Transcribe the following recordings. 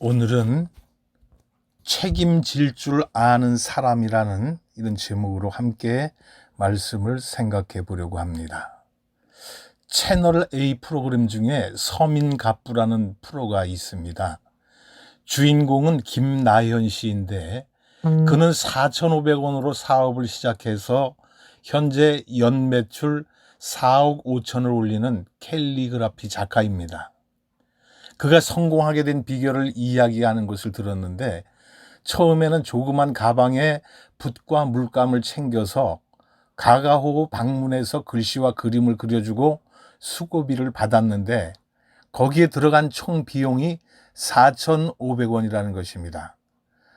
오늘은 책임질 줄 아는 사람이라는 이런 제목으로 함께 말씀을 생각해 보려고 합니다. 채널 A 프로그램 중에 서민갑부라는 프로가 있습니다. 주인공은 김나현 씨인데 그는 4,500원으로 사업을 시작해서 현재 연 매출 4억 5천을 올리는 캘리그라피 작가입니다. 그가 성공하게 된 비결을 이야기하는 것을 들었는데 처음에는 조그만 가방에 붓과 물감을 챙겨서 가가호 방문해서 글씨와 그림을 그려주고 수고비를 받았는데 거기에 들어간 총 비용이 4,500원이라는 것입니다.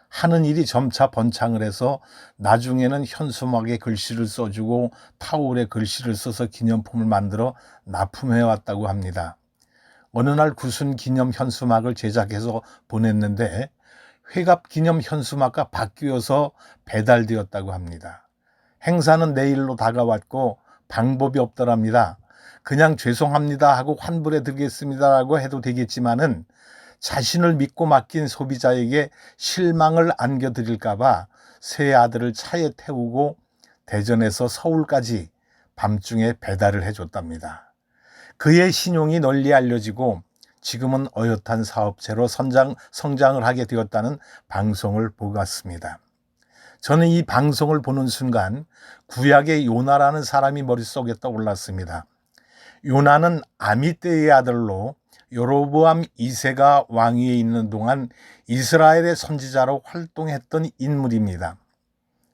하는 일이 점차 번창을 해서 나중에는 현수막에 글씨를 써주고 타올에 글씨를 써서 기념품을 만들어 납품해 왔다고 합니다. 어느 날 구순 기념 현수막을 제작해서 보냈는데 회갑 기념 현수막과 바뀌어서 배달되었다고 합니다. 행사는 내일로 다가왔고 방법이 없더랍니다. 그냥 죄송합니다 하고 환불해 드리겠습니다라고 해도 되겠지만은 자신을 믿고 맡긴 소비자에게 실망을 안겨드릴까봐 새 아들을 차에 태우고 대전에서 서울까지 밤중에 배달을 해줬답니다. 그의 신용이 널리 알려지고 지금은 어엿한 사업체로 선장, 성장을 하게 되었다는 방송을 보았습니다. 저는 이 방송을 보는 순간 구약의 요나라는 사람이 머릿속에 떠올랐습니다. 요나는 아미떼의 아들로 여로보암 2세가 왕위에 있는 동안 이스라엘의 선지자로 활동했던 인물입니다.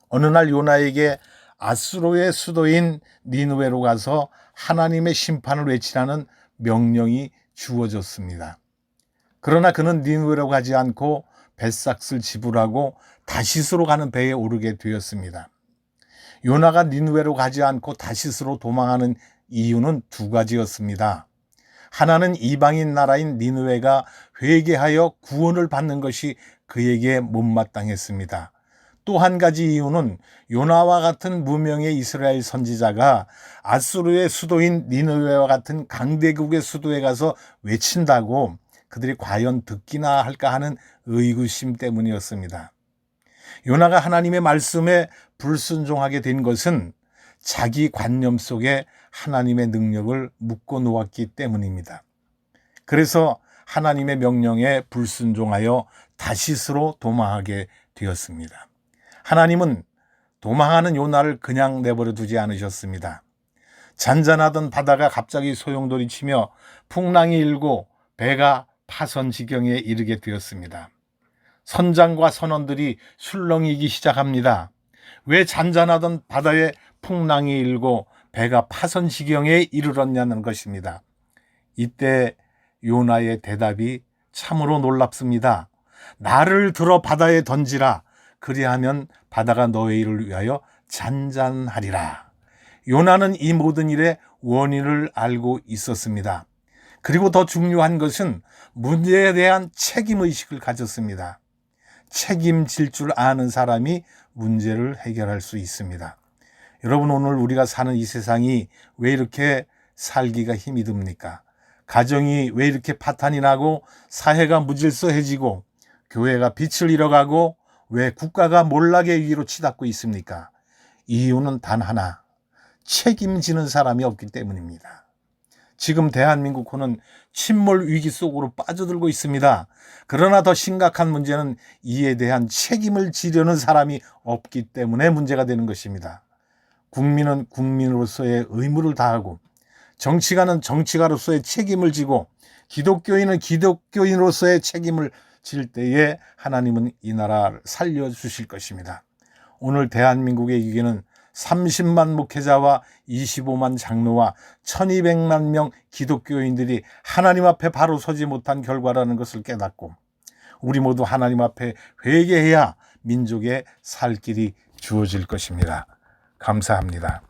어느 날 요나에게 아스로의 수도인 니누웨로 가서 하나님의 심판을 외치라는 명령이 주어졌습니다. 그러나 그는 니누웨로 가지 않고 뱃삭을 지불하고 다시스로 가는 배에 오르게 되었습니다. 요나가 니누웨로 가지 않고 다시스로 도망하는 이유는 두 가지였습니다. 하나는 이방인 나라인 니누웨가 회개하여 구원을 받는 것이 그에게 못마땅했습니다. 또 한 가지 이유는 요나와 같은 무명의 이스라엘 선지자가 아수르의 수도인 니누웨와 같은 강대국의 수도에 가서 외친다고 그들이 과연 듣기나 할까 하는 의구심 때문이었습니다. 요나가 하나님의 말씀에 불순종하게 된 것은 자기 관념 속에 하나님의 능력을 묶어 놓았기 때문입니다. 그래서 하나님의 명령에 불순종하여 다시스로 도망하게 되었습니다. 하나님은 도망하는 요나를 그냥 내버려 두지 않으셨습니다. 잔잔하던 바다가 갑자기 소용돌이 치며 풍랑이 일고 배가 파선 지경에 이르게 되었습니다. 선장과 선원들이 술렁이기 시작합니다. 왜 잔잔하던 바다에 풍랑이 일고 배가 파선 지경에 이르렀냐는 것입니다. 이때 요나의 대답이 참으로 놀랍습니다. 나를 들어 바다에 던지라. 그리하면 바다가 너의 일을 위하여 잔잔하리라. 요나는 이 모든 일의 원인을 알고 있었습니다. 그리고 더 중요한 것은 문제에 대한 책임의식을 가졌습니다. 책임질 줄 아는 사람이 문제를 해결할 수 있습니다. 여러분, 오늘 우리가 사는 이 세상이 왜 이렇게 살기가 힘이 듭니까? 가정이 왜 이렇게 파탄이 나고 사회가 무질서해지고 교회가 빛을 잃어가고 왜 국가가 몰락의 위기로 치닫고 있습니까? 이유는 단 하나. 책임지는 사람이 없기 때문입니다. 지금 대한민국호는 침몰 위기 속으로 빠져들고 있습니다. 그러나 더 심각한 문제는 이에 대한 책임을 지려는 사람이 없기 때문에 문제가 되는 것입니다. 국민은 국민으로서의 의무를 다하고 정치가는 정치가로서의 책임을 지고 기독교인은 기독교인으로서의 책임을 질 때에 하나님은 이 나라를 살려주실 것입니다. 오늘 대한민국의 위기는 30만 목회자와 25만 장로와 1200만 명 기독교인들이 하나님 앞에 바로 서지 못한 결과라는 것을 깨닫고 우리 모두 하나님 앞에 회개해야 민족의 살 길이 주어질 것입니다. 감사합니다.